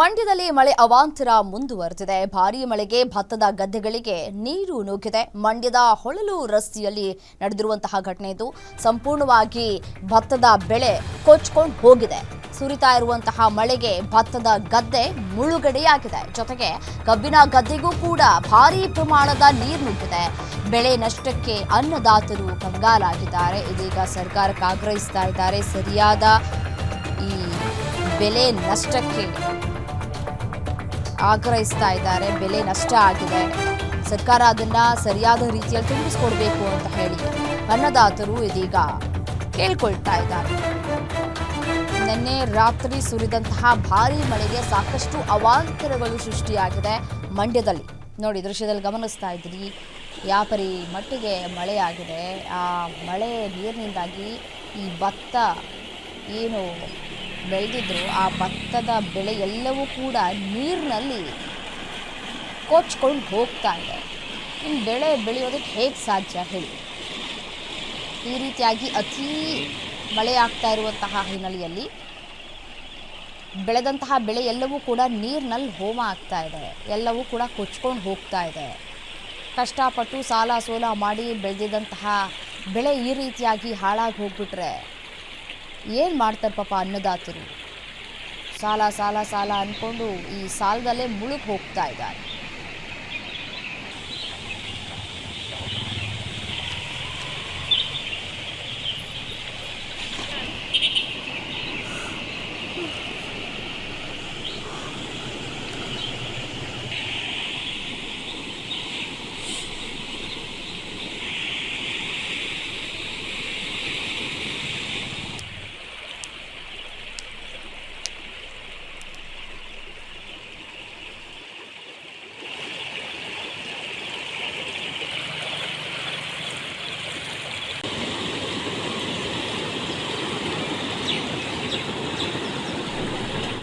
ಮಂಡ್ಯದಲ್ಲಿ ಮಳೆ ಅವಾಂತರ ಮುಂದುವರೆದಿದೆ. ಭಾರೀ ಮಳೆಗೆ ಭತ್ತದ ಗದ್ದೆಗಳಿಗೆ ನೀರು ನುಗ್ಗಿದೆ. ಮಂಡ್ಯದ ಹೊಳಲು ರಸ್ತೆಯಲ್ಲಿ ನಡೆದಿರುವಂತಹ ಘಟನೆ ಇದು. ಸಂಪೂರ್ಣವಾಗಿ ಭತ್ತದ ಬೆಳೆ ಕೊಚ್ಕೊಂಡು ಹೋಗಿದೆ. ಸುರಿತಾ ಇರುವಂತಹ ಮಳೆಗೆ ಭತ್ತದ ಗದ್ದೆ ಮುಳುಗಡೆಯಾಗಿದೆ. ಜೊತೆಗೆ ಕಬ್ಬಿನ ಗದ್ದೆಗೂ ಕೂಡ ಭಾರೀ ಪ್ರಮಾಣದ ನೀರು ನುಗ್ಗಿದೆ. ಬೆಳೆ ನಷ್ಟಕ್ಕೆ ಅನ್ನದಾತರು ಕಂಗಾಲಾಗಿದ್ದಾರೆ. ಇದೀಗ ಸರ್ಕಾರಕ್ಕೆ ಆಗ್ರಹಿಸ್ತಾ ಇದ್ದಾರೆ. ಸರಿಯಾದ ಈ ಬೆಲೆ ನಷ್ಟಕ್ಕೆ ಆಗ್ರಹಿಸ್ತಾ ಇದ್ದಾರೆ. ಬೆಲೆ ನಷ್ಟ ಆಗಿದೆ. ಸರ್ಕಾರ ಅದನ್ನ ಸರಿಯಾದ ರೀತಿಯಲ್ಲಿ ತುಂಬಿಸ್ಕೊಡ್ಬೇಕು ಅಂತ ಹೇಳಿ ಅನ್ನದಾತರು ಇದೀಗ ಕೇಳ್ಕೊಳ್ತಾ ಇದ್ದಾರೆ. ನಿನ್ನೆ ರಾತ್ರಿ ಸುರಿದಂತಹ ಭಾರೀ ಮಳೆಗೆ ಸಾಕಷ್ಟು ಅವಾಂತರಗಳು ಸೃಷ್ಟಿಯಾಗಿದೆ ಮಂಡ್ಯದಲ್ಲಿ. ನೋಡಿ, ದೃಶ್ಯದಲ್ಲಿ ಗಮನಿಸ್ತಾ ಇದ್ರಿ ಯಾಪರಿ ಮಟ್ಟಿಗೆ ಮಳೆಯಾಗಿದೆ ಆ ಮಳೆ ನೀರಿನಿಂದಾಗಿ ಈ ಭತ್ತ ಏನು ಬೆಳೆದಿದ್ರು, ಆ ಭತ್ತದ ಬೆಳೆ ಎಲ್ಲವೂ ಕೂಡ ನೀರಿನಲ್ಲಿ ಕೊಚ್ಕೊಂಡು ಹೋಗ್ತಾ ಇದೆ. ಇನ್ನು ಬೆಳೆ ಬೆಳೆಯೋದಕ್ಕೆ ಹೇಗೆ ಸಾಧ್ಯ ಹೇಳಿ. ಈ ರೀತಿಯಾಗಿ ಅತೀ ಮಳೆ ಆಗ್ತಾ ಇರುವಂತಹ ಹಿನ್ನೆಲೆಯಲ್ಲಿ ಬೆಳೆದಂತಹ ಬೆಳೆ ಎಲ್ಲವೂ ಕೂಡ ನೀರಿನಲ್ಲಿ ಹೋಮ ಆಗ್ತಾ ಇದೆ. ಎಲ್ಲವೂ ಕೂಡ ಕೊಚ್ಕೊಂಡು ಹೋಗ್ತಾ ಇದೆ. ಕಷ್ಟಪಟ್ಟು ಸಾಲ ಸೋಲ ಮಾಡಿ ಬೆಳೆದಿದ್ದಂತಹ ಬೆಳೆ ಈ ರೀತಿಯಾಗಿ ಹಾಳಾಗಿ ಹೋಗ್ಬಿಟ್ರೆ ಏನು ಮಾಡ್ತಾರೆ ಪಾಪ ಅನ್ನದಾತರು? ಸಾಲ ಸಾಲ ಸಾಲ ಅಂದ್ಕೊಂಡು ಈ ಸಾಲದಲ್ಲೇ ಮುಳುಗಿ ಹೋಗ್ತಾ ಇದ್ದಾರೆ.